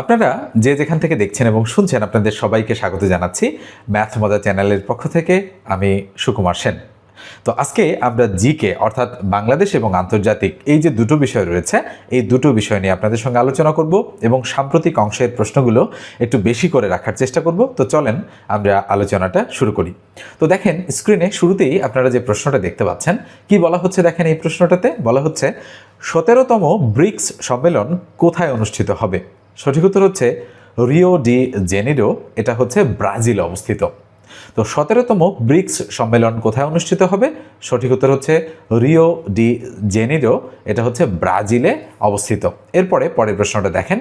আপনারা যে যেখান থেকে দেখছেন এবং শুনছেন, আপনাদের সবাইকে স্বাগত জানাচ্ছি ম্যাথ মজা চ্যানেলের পক্ষ থেকে। আমি সুকুমার সেন। তো আজকে আমরা জিকে অর্থাৎ বাংলাদেশ এবং আন্তর্জাতিক এই যে দুটো বিষয় রয়েছে, এই দুটো বিষয় নিয়ে আপনাদের সঙ্গে আলোচনা করব এবং সাম্প্রতিক অংশের প্রশ্নগুলো একটু বেশি করে রাখার চেষ্টা করব। তো চলেন আমরা আলোচনাটা শুরু করি। তো দেখেন স্ক্রিনে শুরুতেই আপনারা যে প্রশ্নটা দেখতে পাচ্ছেন, কি বলা হচ্ছে দেখেন এই প্রশ্নটাতে? বলা হচ্ছে, সতেরোতম ব্রিক্স সম্মেলন কোথায় অনুষ্ঠিত হবে? সঠিক উত্তর হচ্ছে রিও ডি জেনিডো এটা হচ্ছে ব্রাজিল অবস্থিত। তো সতেরোতম ব্রিক্স সম্মেলন কোথায় অনুষ্ঠিত হবে? সঠিক উত্তর হচ্ছে রিও ডি জেনিরো, এটা হচ্ছে ব্রাজিলে অবস্থিত। এরপরে পরের প্রশ্নটা দেখেন।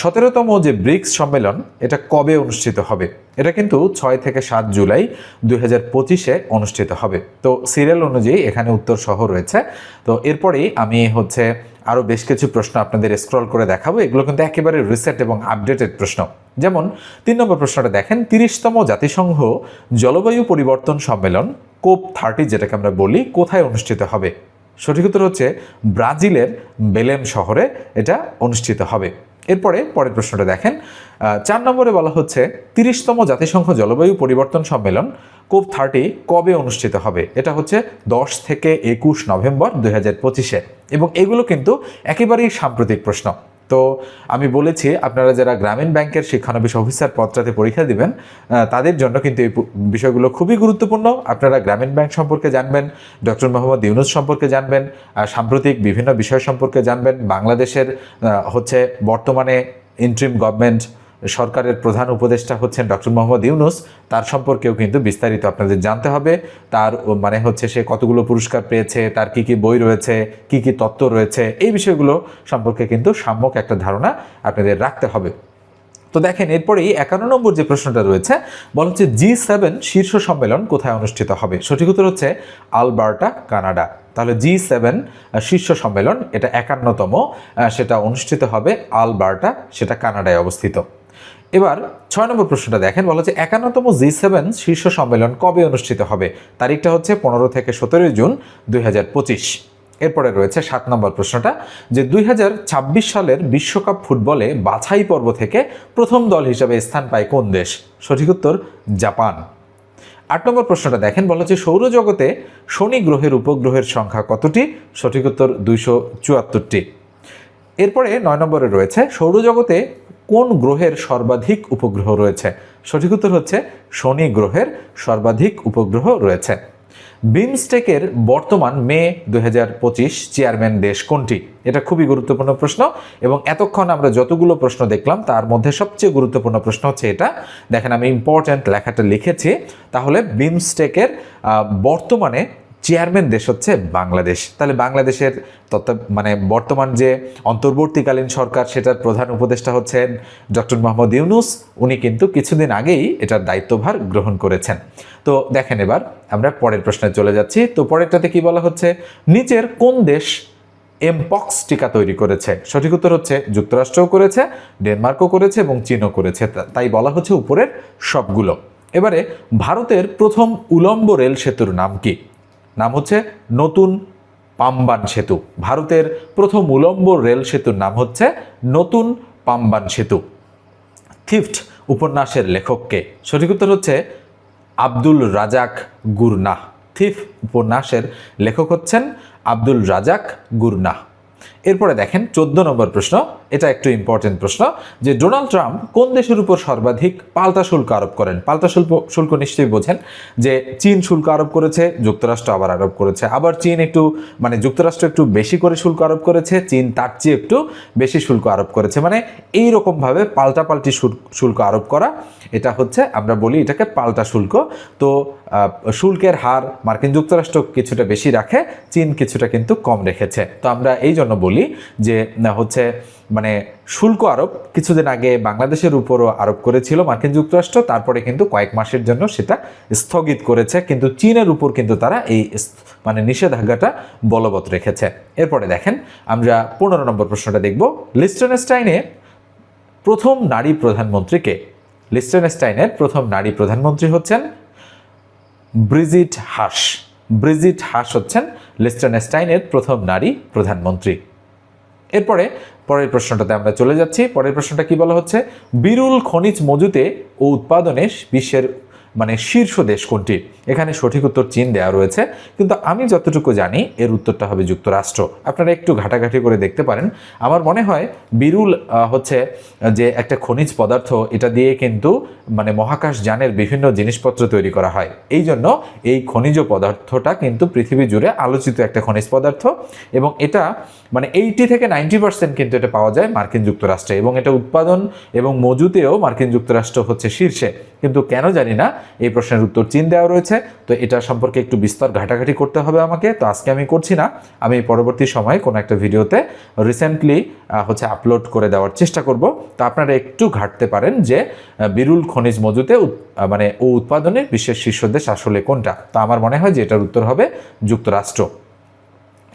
সতেরোতম যে ব্রিক্স সম্মেলন, এটা কবে অনুষ্ঠিত হবে? এটা কিন্তু ছয় থেকে সাত জুলাই দুই হাজার পঁচিশে অনুষ্ঠিত হবে। তো সিরিয়াল অনুযায়ী এখানে উত্তর সহ রয়েছে। তো এরপরেই আমি হচ্ছে আরও বেশ কিছু প্রশ্ন আপনাদের স্ক্রল করে দেখাবো। এগুলো কিন্তু একেবারে রিসেন্ট এবং আপডেটেড প্রশ্ন। যেমন, তিন নম্বর প্রশ্নটা দেখেন, তিরিশতম জাতিসংঘ জলবায়ু পরিবর্তন সম্মেলন, কোপ থার্টি যেটাকে আমরা বলি, কোথায় অনুষ্ঠিত হবে? সঠিক উত্তর হচ্ছে ব্রাজিলের বেলেম শহরে এটা অনুষ্ঠিত হবে। এরপরে পরের প্রশ্নটা দেখেন। চার নম্বরে বলা হচ্ছে, তিরিশতম জাতিসংঘ জলবায়ু পরিবর্তন সম্মেলন কোপ থার্টি কবে অনুষ্ঠিত হবে? এটা হচ্ছে দশ থেকে একুশ নভেম্বর দুই হাজার পঁচিশে। এবং এগুলো কিন্তু একেবারেই সাম্প্রতিক প্রশ্ন। তো আমি বলেছি, আপনারা যারা গ্রামীণ ব্যাংকের শিক্ষানবিশ অফিসার পদটাতে পরীক্ষা দিবেন তাদের জন্য কিন্তু এই বিষয়গুলো খুবই গুরুত্বপূর্ণ। আপনারা গ্রামীণ ব্যাংক সম্পর্কে জানবেন, ডক্টর মোহাম্মদ ইউনুস সম্পর্কে জানবেন সাম্প্রতিক বিভিন্ন বিষয় সম্পর্কে জানবেন, বাংলাদেশের হচ্ছে বর্তমানে ইন্ট্রিম গভর্নমেন্ট সরকারের প্রধান উপদেষ্টা হচ্ছেন ডক্টর মোহাম্মদ ইউনুস। তার সম্পর্কেও কিন্তু বিস্তারিত আপনাদের জানতে হবে। তার মানে হচ্ছে সে কতগুলো পুরস্কার পেয়েছে, তার কি কি বই রয়েছে, কি কি তত্ত্ব রয়েছে, এই বিষয়গুলো সম্পর্কে কিন্তু সাম্যক একটা ধারণা আপনাদের রাখতে হবে। তো দেখেন, এরপরেই একান্ন নম্বর যে প্রশ্নটা রয়েছে, বলা হচ্ছে জি সেভেন শীর্ষ সম্মেলন কোথায় অনুষ্ঠিত হবে? সঠিক উত্তর হচ্ছে আলবার্টা, কানাডা। তাহলে জি সেভেন শীর্ষ সম্মেলন, এটা একান্নতম সেটা অনুষ্ঠিত হবে আলবার্টা, সেটা কানাডায় অবস্থিত। এবার ছয় নম্বর প্রশ্নটা দেখেন, বলা হচ্ছে একান্নতম জি সেভেন শীর্ষ সম্মেলন কবে অনুষ্ঠিত হবে? তারিখটা হচ্ছে পনেরো থেকে সতেরোই জুন দুই হাজার পঁচিশ। এরপরে রয়েছে সাত নম্বর প্রশ্নটা, যে দুই হাজার ছাব্বিশ সালের বিশ্বকাপ ফুটবলে বাছাই পর্ব থেকে প্রথম দল হিসাবে স্থান পায় কোন দেশ? সঠিক উত্তর, জাপান। আট নম্বর প্রশ্নটা দেখেন, বলা হচ্ছে সৌরজগতে শনি গ্রহের উপগ্রহের সংখ্যা কতটি? সঠিক উত্তর দুইশো চুয়াত্তরটি। এরপরে নয় নম্বরে রয়েছে সৌরজগতে কোন গ্রহের সর্বাধিক উপগ্রহ রয়েছে? সঠিক উত্তর হচ্ছে শনি গ্রহের সর্বাধিক উপগ্রহ রয়েছে। বিমস্টেকের বর্তমান মে দু হাজার পঁচিশ চেয়ারম্যান দেশ কোনটি? এটা খুবই গুরুত্বপূর্ণ প্রশ্ন এবং এতক্ষণ আমরা যতগুলো প্রশ্ন দেখলাম, তার মধ্যে সবচেয়ে গুরুত্বপূর্ণ প্রশ্ন হচ্ছে এটা। দেখেন, আমি ইম্পর্ট্যান্ট লেখাটা লিখেছি। তাহলে বিমস্টেকের বর্তমানে চেয়ারম্যান দেশ হচ্ছে বাংলাদেশ। তাহলে বাংলাদেশের তত্ত্ব মানে বর্তমান যে অন্তর্বর্তীকালীন সরকার, সেটার প্রধান উপদেষ্টা হচ্ছেন ডক্টর মোহাম্মদ ইউনুস। উনি কিন্তু কিছুদিন আগেই এটার দায়িত্বভার গ্রহণ করেছেন। তো দেখেন এবার, আমরা পরের প্রশ্নে চলে যাচ্ছি। তো পরেরটাতে কি বলা হচ্ছে? নিচের কোন দেশ এমপক্স টিকা তৈরি করেছে? সঠিক উত্তর হচ্ছে যুক্তরাষ্ট্রও করেছে, ডেনমার্কও করেছে এবং চীনও করেছে। তাই বলা হচ্ছে উপরের সবগুলো। এবারে ভারতের প্রথম উলম্ব রেল সেতুর নাম কি? নাম হচ্ছে নতুন পাম্বান সেতু। ভারতের প্রথম উলম্ব রেল সেতুর নাম হচ্ছে নতুন পাম্বান সেতু। থিফট উপন্যাসের লেখককে সঠিক উত্তর হচ্ছে আব্দুল রাজাক গুরনাহ। থিফ উপন্যাসের লেখক হচ্ছেন আব্দুল রাজাক গুরনাহ। এরপরে দেখেন চোদ্দ নম্বর প্রশ্ন, এটা একটু ইম্পর্টেন্ট প্রশ্ন, যে ডোনাল্ড ট্রাম্প কোন দেশের উপর সর্বাধিক পাল্টা শুল্ক আরোপ করেন? পাল্টা শুল্ক শুল্ক নিশ্চয়ই বোঝেন যে চীন শুল্ক আরোপ করেছে, যুক্তরাষ্ট্র আবার আরোপ করেছে। আবার চীন একটু মানে যুক্তরাষ্ট্র একটু বেশি করে শুল্ক আরোপ করেছে, চীন তার চেয়ে একটু বেশি শুল্ক আরোপ করেছে। মানে এই রকমভাবে পাল্টাপাল্টি শুল্ক আরোপ করা, এটা হচ্ছে আমরা বলি এটাকে পাল্টা শুল্ক। তো শুল্কের হার মার্কিন যুক্তরাষ্ট্র কিছুটা বেশি রাখে, চীন কিছুটা কিন্তু কম রেখেছে। তো আমরা এই জন্য বলি যে হচ্ছে মানে শুল্ক আরোপ কিছুদিন আগে বাংলাদেশের উপরও আরোপ করেছিল মার্কিন যুক্তরাষ্ট্র, তারপরে কিন্তু কয়েক মাসের জন্য সেটা স্থগিত করেছে। কিন্তু চীনের উপর কিন্তু তারা এই মানে নিষেধাজ্ঞাটা বলবৎ রেখেছে। এরপরে দেখেন, আমরা পনেরো নম্বর প্রশ্নটা দেখব। লিস্টনস্টাইনে প্রথম নারী প্রধানমন্ত্রীকে লিস্টনস্টাইনের প্রথম নারী প্রধানমন্ত্রী হচ্ছেন ব্রিজিট হাস। ব্রিজিট হাস হচ্ছেন লিস্টনস্টাইনের প্রথম নারী প্রধানমন্ত্রী। এরপরে পরের প্রশ্নটাতে আমরা চলে যাচ্ছি। পরের প্রশ্নটা কি বলা হচ্ছে? বিরুল খনিজ মজুতে ও উৎপাদনে বিশ্বের মানে শীর্ষ দেশ কোনটি? এখানে সঠিক উত্তর চীন দেওয়া রয়েছে। কিন্তু আমি যতটুকু জানি, এর উত্তরটা হবে যুক্তরাষ্ট্র। আপনারা একটু ঘাটাঘাটি করে দেখতে পারেন। আমার মনে হয় বিরুল হচ্ছে যে একটা খনিজ পদার্থ, এটা দিয়ে কিন্তু মানে মহাকাশ যানের বিভিন্ন জিনিসপত্র তৈরি করা হয়। এই জন্য এই খনিজ পদার্থটা কিন্তু পৃথিবী জুড়ে আলোচিত একটা খনিজ পদার্থ। এবং এটা মানে এইটি থেকে নাইনটি পার্সেন্ট কিন্তু এটা পাওয়া যায় মার্কিন যুক্তরাষ্ট্রে। এবং এটা উৎপাদন এবং মজুতেও মার্কিন যুক্তরাষ্ট্র হচ্ছে শীর্ষে। কিন্তু কেন জানি না এই প্রশ্নের উত্তর চীন দেওয়া রয়েছে। তো এটা সম্পর্কে একটু বিস্তর ঘাটাঘাটি করতে হবে আমাকে। তো আজকে আমি করছি না। আমি পরবর্তী সময়ে কোনো একটা ভিডিওতে রিসেন্টলি হচ্ছে আপলোড করে দেওয়ার চেষ্টা করব। তো আপনারা একটু ঘাটতে পারেন যে বিরুল খনিজ মজুতে মানে ও উৎপাদনে বিশ্বের শীর্ষ দেশ আসলে কোনটা। তা আমার মনে হয় যে এটার উত্তর হবে যুক্তরাষ্ট্র।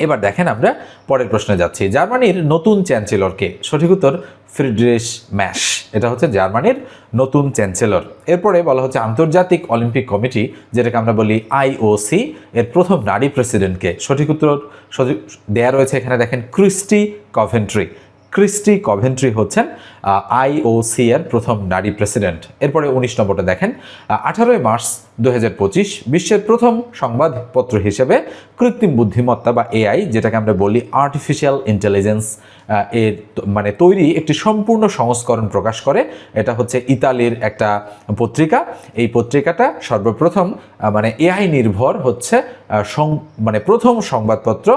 এবার দেখেন আমরা পরের প্রশ্নে যাচ্ছি। জার্মানির নতুন চ্যান্সেলরকে? সঠিক উত্তর, ফ্রিডরিশ ম্যাশ। এটা হচ্ছে জার্মানির নতুন চ্যান্সেলর। এরপরে বলা হচ্ছে আন্তর্জাতিক অলিম্পিক কমিটি, যেটাকে আমরা বলি আইওসি এর প্রথম নারী প্রেসিডেন্টকে সঠিক উত্তর দেয়া রয়েছে এখানে দেখেন ক্রিস্টি কভেন্ট্রি। ক্রিস্টি কভেন্ট্রি হচ্ছেন আইওসি এর প্রথম নারী প্রেসিডেন্ট। এরপরে উনিশ নম্বরটা দেখেন আঠারোই মার্চ দু বিশ্বের প্রথম সংবাদপত্র হিসেবে কৃত্রিম বুদ্ধিমত্তা বা এআই যেটাকে আমরা বলি আর্টিফিশিয়াল ইন্টেলিজেন্স এর মানে তৈরি একটি সম্পূর্ণ সংস্করণ প্রকাশ করে। এটা হচ্ছে ইতালির একটা পত্রিকা। এই পত্রিকাটা সর্বপ্রথম মানে এআই নির্ভর হচ্ছে মানে প্রথম সংবাদপত্র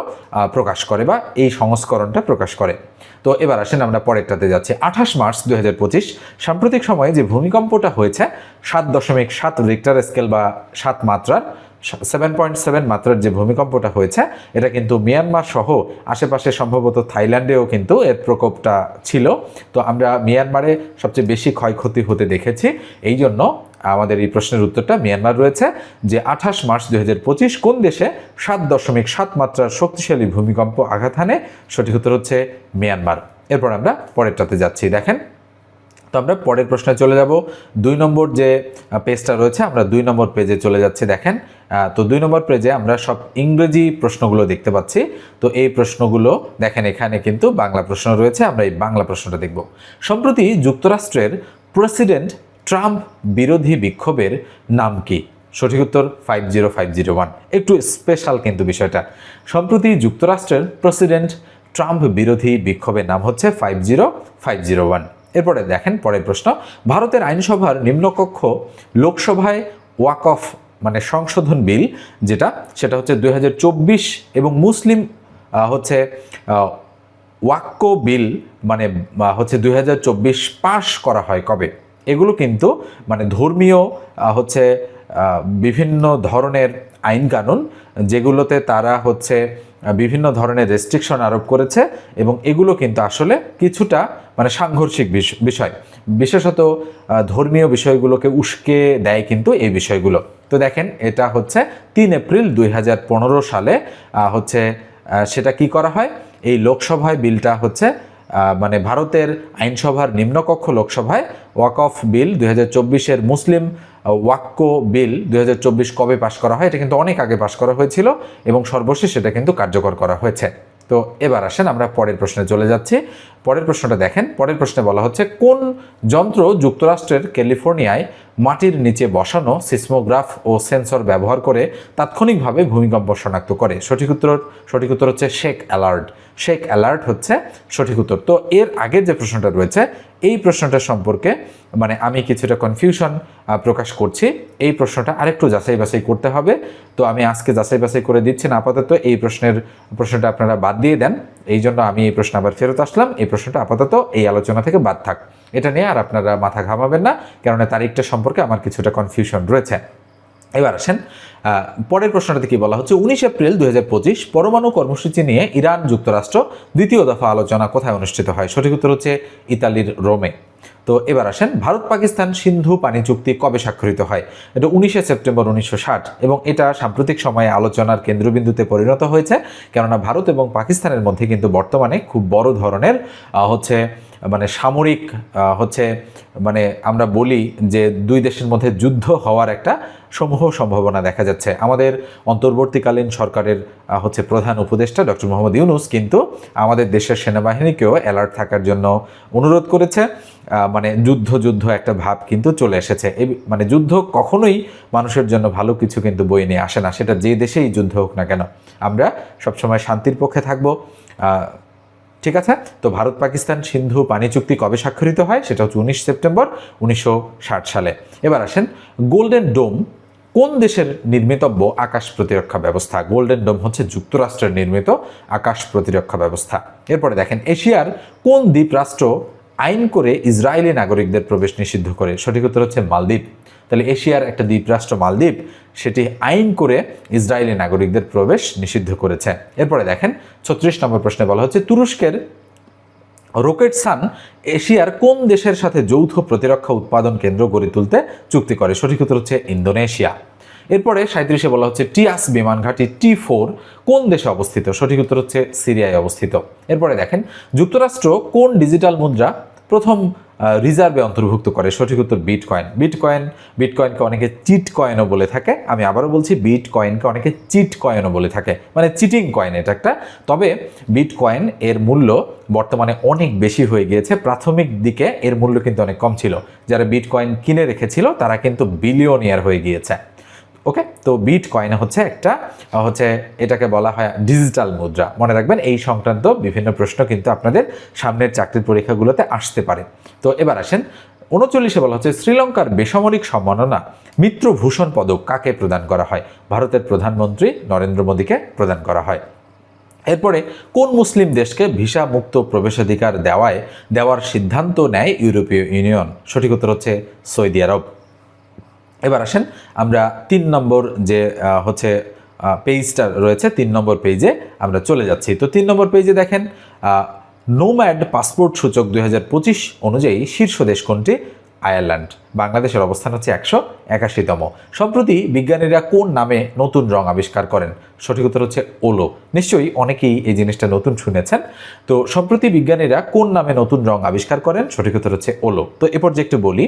প্রকাশ করে বা এই সংস্করণটা প্রকাশ করে। তো এবার আসেন আমরা পরেরটাতে যাচ্ছি। আঠাশ মার্চ দুই হাজার পঁচিশ। সাম্প্রতিক সময়ে যে ভূমিকম্পটা হয়েছে, সাত দশমিক সাত রিক্টার স্কেল বা সাত মাত্রার সেভেন পয়েন্ট সেভেন মাত্রার যে ভূমিকম্পটা হয়েছে, এটা কিন্তু মিয়ানমার সহ আশেপাশে সম্ভবত থাইল্যান্ডেও কিন্তু এর প্রকোপটা ছিল। তো আমরা মিয়ানমারে সবচেয়ে বেশি ক্ষয়ক্ষতি হতে দেখেছি। এই জন্য আমাদের এই প্রশ্নের উত্তরটা মিয়ানমার রয়েছে যে আঠাশ মার্চ দুই হাজার পঁচিশ কোন দেশে সাত দশমিক সাত মাত্রার শক্তিশালী ভূমিকম্প আঘাত হানে? সঠিক উত্তর হচ্ছে মিয়ানমার। এরপর আমরা পরেরটাতে যাচ্ছি, দেখেন। তো আমরা পরের প্রশ্নে চলে যাব। দুই নম্বর যে পেজটা রয়েছে, আমরা দুই নম্বর পেজে চলে যাচ্ছি, দেখেন। তো দুই নম্বর পেজে আমরা সব ইংরেজি প্রশ্নগুলো দেখতে পাচ্ছি। তো এই প্রশ্নগুলো, দেখেন, এখানে কিন্তু বাংলা প্রশ্ন রয়েছে, আমরা এই বাংলা প্রশ্নটা দেখব। সম্প্রতি যুক্তরাষ্ট্রের প্রেসিডেন্ট ট্রাম্প বিরোধী বিক্ষোভের নাম কি? সঠিক উত্তর five zero five zero one একটু স্পেশাল কিন্তু বিষয়টা। সম্প্রতি যুক্তরাষ্ট্রের প্রেসিডেন্ট ট্রাম্প বিরোধী বিক্ষোভের নাম হচ্ছে five zero five zero one এরপরে দেখেন পরের প্রশ্ন, ভারতের আইনসভার নিম্নকক্ষ লোকসভায় ওয়াক অফ মানে সংশোধন বিল যেটা, সেটা হচ্ছে দু হাজার চব্বিশ এবং মুসলিম হচ্ছে ওয়াক্য বিল মানে হচ্ছে দু হাজার চব্বিশ পাশ করা হয় কবে? এগুলো কিন্তু মানে ধর্মীয় হচ্ছে বিভিন্ন ধরনের আইন কানুন যেগুলোতে তারা হচ্ছে বিভিন্ন ধরনের রেস্ট্রিকশন আরোপ করেছে এবং এগুলো কিন্তু আসলে কিছুটা মানে সাংঘর্ষিক বিষয়। বিশেষত ধর্মীয় বিষয়গুলোকে উস্কে দেয় কিন্তু এই বিষয়গুলো। তো দেখেন, এটা হচ্ছে তিন এপ্রিল দুই হাজার পনেরো সালে হচ্ছে সেটা কি করা হয়? এই লোকসভায় বিলটা হচ্ছে মানে ভারতের আইনসভার নিম্নকক্ষ লোকসভায় ওয়াক অফ বিল দুই হাজার মুসলিম আহ, ওয়াক্য বিল দুই হাজার চব্বিশ কবে পাশ করা হয় এটা কিন্তু অনেক আগে পাশ করা হয়েছিল এবং সর্বশেষ এটা কিন্তু কার্যকর করা হয়েছে। তো এবার আসেন আমরা পরের প্রশ্নে চলে যাচ্ছি। পরের প্রশ্নটা দেখেন পরের প্রশ্নে বলা হচ্ছে কোন যন্ত্র যুক্তরাষ্ট্রের ক্যালিফোর্নিয়ায় মাটির নিচে বসানো সিসমোগ্রাফ ও সেন্সর ব্যবহার করে তাৎক্ষণিকভাবে ভূমিকম্প শনাক্ত করে। সঠিক উত্তর সঠিক উত্তর হচ্ছে শেক অ্যালার্ট। শেক অ্যালার্ট হচ্ছে সঠিক উত্তর। তো এর আগের যে প্রশ্নটা রয়েছে, এই প্রশ্নটা সম্পর্কে মানে আমি কিছুটা কনফিউশন প্রকাশ করছি। এই প্রশ্নটা আরেকটু যাচাই বাছাই করতে হবে। তো আমি আজকে যাচাই বাছাই করে দিচ্ছি না, আপাতত এই প্রশ্নের, প্রশ্নটা আপনারা বাদ দিয়ে দেন। এই জন্য আমি এই প্রশ্ন আবার ফেরত আসলাম। এই প্রশ্নটা আপাতত এই আলোচনা থেকে বাদ থাক। এটা নিয়ে আর আপনারা মাথা ঘামাবেন না, কেননা তারিখটা সম্পর্কে আমার কিছুটা কনফিউশন রয়েছে। এবার আসেন পরের প্রশ্নটাতে কি বলা হচ্ছে? উনিশ এপ্রিল দু হাজার পঁচিশ পরমাণু কর্মসূচি নিয়ে ইরান যুক্তরাষ্ট্র দ্বিতীয় দফা আলোচনা কোথায় অনুষ্ঠিত হয়? সঠিক উত্তর হচ্ছে ইতালির রোমে। তো এবার আসেন, ভারত পাকিস্তান সিন্ধু পানি চুক্তি কবে স্বাক্ষরিত হয়? এটা উনিশে সেপ্টেম্বর উনিশশো ষাট এবং এটা সাম্প্রতিক সময়ে আলোচনার কেন্দ্রবিন্দুতে পরিণত হয়েছে, কেননা ভারত এবং পাকিস্তানের মধ্যে কিন্তু বর্তমানে খুব বড় ধরনের হচ্ছে মানে সামরিক হচ্ছে মানে আমরা বলি যে দুই দেশের মধ্যে যুদ্ধ হওয়ার একটা সমূহ সম্ভাবনা দেখা যাচ্ছে। আমাদের অন্তর্বর্তীকালীন সরকারের হচ্ছে প্রধান উপদেষ্টা ডক্টর মোহাম্মদ ইউনুস কিন্তু আমাদের দেশের সেনাবাহিনীকেও অ্যালার্ট থাকার জন্য অনুরোধ করেছে। মানে যুদ্ধ যুদ্ধ একটা ভাব কিন্তু চলে এসেছে। এই মানে যুদ্ধ কখনোই মানুষের জন্য ভালো কিছু কিন্তু বই নিয়ে আসে না। সেটা যে দেশেই যুদ্ধ হোক না কেন, আমরা সবসময় শান্তির পক্ষে থাকব। ঠিক আছে? তো ভারত পাকিস্তান সিন্ধু পানি চুক্তি কবে স্বাক্ষরিত হয়? সেটা হচ্ছে উনিশ সেপ্টেম্বর উনিশশো ষাট সালে। এবার আসেন গোল্ডেন ডোম, কোন দেশের নির্মিতব্য আকাশ প্রতিরক্ষা ব্যবস্থা? গোল্ডেন ডোম হচ্ছে যুক্তরাষ্ট্রের নির্মিত আকাশ প্রতিরক্ষা ব্যবস্থা। এরপরে দেখেন এশিয়ার কোন দ্বীপ রাষ্ট্র আইন করে ইসরায়েলি নাগরিকদের প্রবেশ নিষিদ্ধ করে। সঠিক উত্তর হচ্ছে মালদ্বীপ। তাহলে এশিয়ার একটা দ্বীপরাষ্ট্র মালদ্বীপ, সেটি আইন করে ইসরায়েলি নাগরিকদের প্রবেশ নিষিদ্ধ করেছে। এরপরে দেখেন, ছত্রিশ নম্বর প্রশ্নে বলা হচ্ছে, তুরস্কের রকেট সান এশিয়ার কোন দেশের সাথে যৌথ প্রতিরক্ষা উৎপাদন কেন্দ্র গড়ে তুলতে চুক্তি করে? সঠিক উত্তর হচ্ছে ইন্দোনেশিয়া। এরপরে সাঁত্রিশে বলা হচ্ছে টিয়াস বিমান ঘাঁটি টি ফোর কোন দেশে অবস্থিত? সঠিক উত্তর হচ্ছে সিরিয়ায় অবস্থিত। এরপরে দেখেন, যুক্তরাষ্ট্র কোন ডিজিটাল মুদ্রা প্রথম রিজার্ভে অন্তর্ভুক্ত করে? সঠিক উত্তর bitcoin bitcoin bit কয়েনকে অনেকে চিট কয়েনও বলে থাকে। আমি আবারও বলছি বিট কয়েনকে অনেকে চিট কয়েনও বলে থাকে। মানে চিটিং কয়েন এটা একটা। তবে বিট কয়েন এর মূল্য বর্তমানে অনেক বেশি হয়ে গিয়েছে। প্রাথমিক দিকে এর মূল্য কিন্তু অনেক কম ছিল। যারা বিট কয়েন কিনে রেখেছিল, তারা কিন্তু বিলিয়নিয়ার হয়ে গিয়েছে। ওকে তো বিট কয়েন হচ্ছে একটা হচ্ছে এটাকে বলা হয় ডিজিটাল মুদ্রা। মনে রাখবেন, এই সংক্রান্ত বিভিন্ন প্রশ্ন কিন্তু আপনাদের সামনের চাকরির পরীক্ষাগুলোতে আসতে পারে। তো এবার আসেন, উনচল্লিশে বলা হচ্ছে শ্রীলঙ্কার বেসামরিক সম্মাননা মিত্রভূষণ পদক কাকে প্রদান করা হয়? ভারতের প্রধানমন্ত্রী নরেন্দ্র মোদীকে প্রদান করা হয়। এরপরে, কোন মুসলিম দেশকে ভিসা মুক্ত প্রবেশাধিকার দেওয়ায়, দেওয়ার সিদ্ধান্ত নেয় ইউরোপীয় ইউনিয়ন? সঠিক উত্তর হচ্ছে সৌদি আরব। এবার আসেন আমরা তিন নম্বর যে হচ্ছে পেজটা রয়েছে, তিন নম্বর পেজে আমরা চলে যাচ্ছি। তো তিন নম্বর পেজে দেখেন নোম্যাড পাসপোর্ট সূচক দু হাজার পঁচিশ অনুযায়ী শীর্ষ দেশ কোনটি? আয়ারল্যান্ড বাংলাদেশের অবস্থান হচ্ছে একশো একাশিতম। সম্প্রতি বিজ্ঞানীরা কোন নামে নতুন রং আবিষ্কার করেন? সঠিক উত্তর হচ্ছে ওলো। নিশ্চয়ই অনেকেই এই জিনিসটা নতুন শুনেছেন। তো সম্প্রতি বিজ্ঞানীরা কোন নামে নতুন রং আবিষ্কার করেন? সঠিক উত্তর হচ্ছে ওলো। তো এরপর যে একটু বলি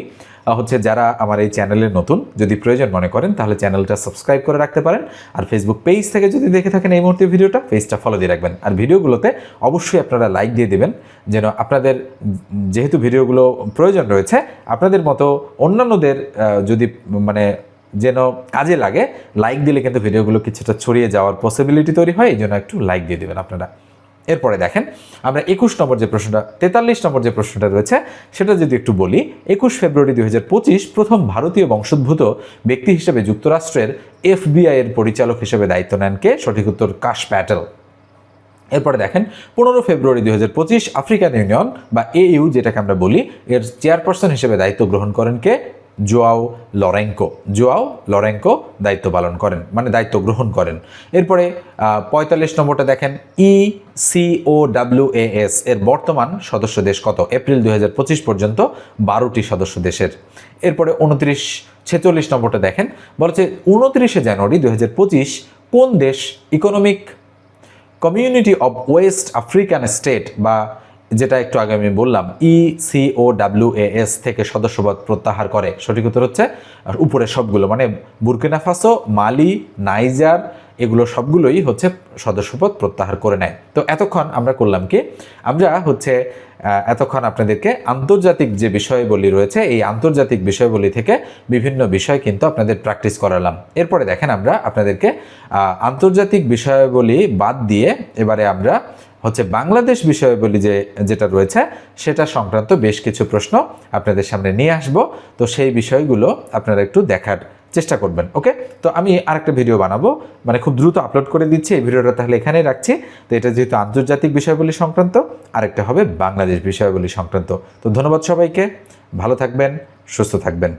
হচ্ছে যারা আমার এই চ্যানেলে নতুন, যদি প্রয়োজন মনে করেন, তাহলে চ্যানেলটা সাবস্ক্রাইব করে রাখতে পারেন। আর ফেসবুক পেজ থেকে যদি দেখে থাকেন এই মুহূর্তে ভিডিওটা পেজটা ফলো দিয়ে রাখবেন। আর ভিডিওগুলোতে অবশ্যই আপনারা লাইক দিয়ে দেবেন, যেন আপনাদের যেহেতু ভিডিওগুলো প্রয়োজন রয়েছে, আপনাদের মতো অন্যান্যদের যদি মানে যেন কাজে লাগে লাইক দিলে কিন্তু ভিডিওগুলো কিছুটা ছড়িয়ে যাওয়ার পসিবিলিটি তৈরি হয়, এই জন্য একটু লাইক দিয়ে দেবেন আপনারা। এরপরে দেখেন, আমরা একুশ নম্বর যে প্রশ্নটা, তেতাল্লিশ নম্বর যে প্রশ্নটা রয়েছে, সেটা যদি একটু বলি, একুশ ফেব্রুয়ারি দু হাজার পঁচিশ প্রথম ভারতীয় বংশোদ্ভূত ব্যক্তি হিসেবে যুক্তরাষ্ট্রের এফবিআই এর পরিচালক হিসেবে দায়িত্ব নেন কে? সঠিক উত্তর, কাশ প্যাটেল। এরপরে দেখেন, পনেরো ফেব্রুয়ারি দু হাজার পঁচিশ আফ্রিকান ইউনিয়ন বা এইউ যেটাকে আমরা বলি, এর চেয়ারপারসন হিসেবে দায়িত্ব গ্রহণ করেন কে? Joao Lourenco. জোয়াও লরেঙ্কো দায়িত্ব পালন করেন মানে দায়িত্ব গ্রহণ করেন। এরপরে পঁয়তাল্লিশ নম্বরটা দেখেন, ই সিও ডাব্লিউ এস, এর বর্তমান সদস্য দেশ কত? এপ্রিল দু হাজার পঁচিশ পর্যন্ত বারোটি সদস্য দেশের। এরপরে উনত্রিশ, ছেচল্লিশ নম্বরটা দেখেন, বলছে উনত্রিশে জানুয়ারি দু হাজার পঁচিশ কোন দেশ economic community of West African state বা যেটা একটু আগে আমি বললাম E C O W S থেকে সদস্যপদ প্রত্যাহার করে। সঠিক উত্তর হচ্ছে উপরে সবগুলো মানে বুর্কিনাফাসো মালি, নাইজার এগুলো সবগুলোই হচ্ছে সদস্যপদ প্রত্যাহার করে নেয়। তো এতক্ষণ আমরা করলাম কি? আমরা হচ্ছে এতক্ষণ আপনাদেরকে আন্তর্জাতিক যে বিষয়বলী রয়েছে, এই আন্তর্জাতিক বিষয়বলী থেকে বিভিন্ন বিষয় কিন্তু আপনাদের প্র্যাকটিস করালাম। এরপরে দেখেন আমরা আপনাদেরকে আন্তর্জাতিক বিষয়াবলী বাদ দিয়ে এবারে আমরা হচ্ছে বাংলাদেশ বিষয়াবলী যে, যেটা রয়েছে, সেটা সংক্রান্ত বেশ কিছু প্রশ্ন আপনাদের সামনে নিয়ে আসব। তো সেই বিষয়গুলো আপনারা একটু দেখার চেষ্টা করবেন ওকে তো আমি আরেকটা ভিডিও বানাবো মানে খুব দ্রুত আপলোড করে দিচ্ছি, এই ভিডিওটা তাহলে এখানেই রাখছি। তো এটা যেহেতু আন্তর্জাতিক বিষয়গুলি সংক্রান্ত, আরেকটা হবে বাংলাদেশ বিষয়গুলি সংক্রান্ত। তো ধন্যবাদ সবাইকে, ভালো থাকবেন, সুস্থ থাকবেন।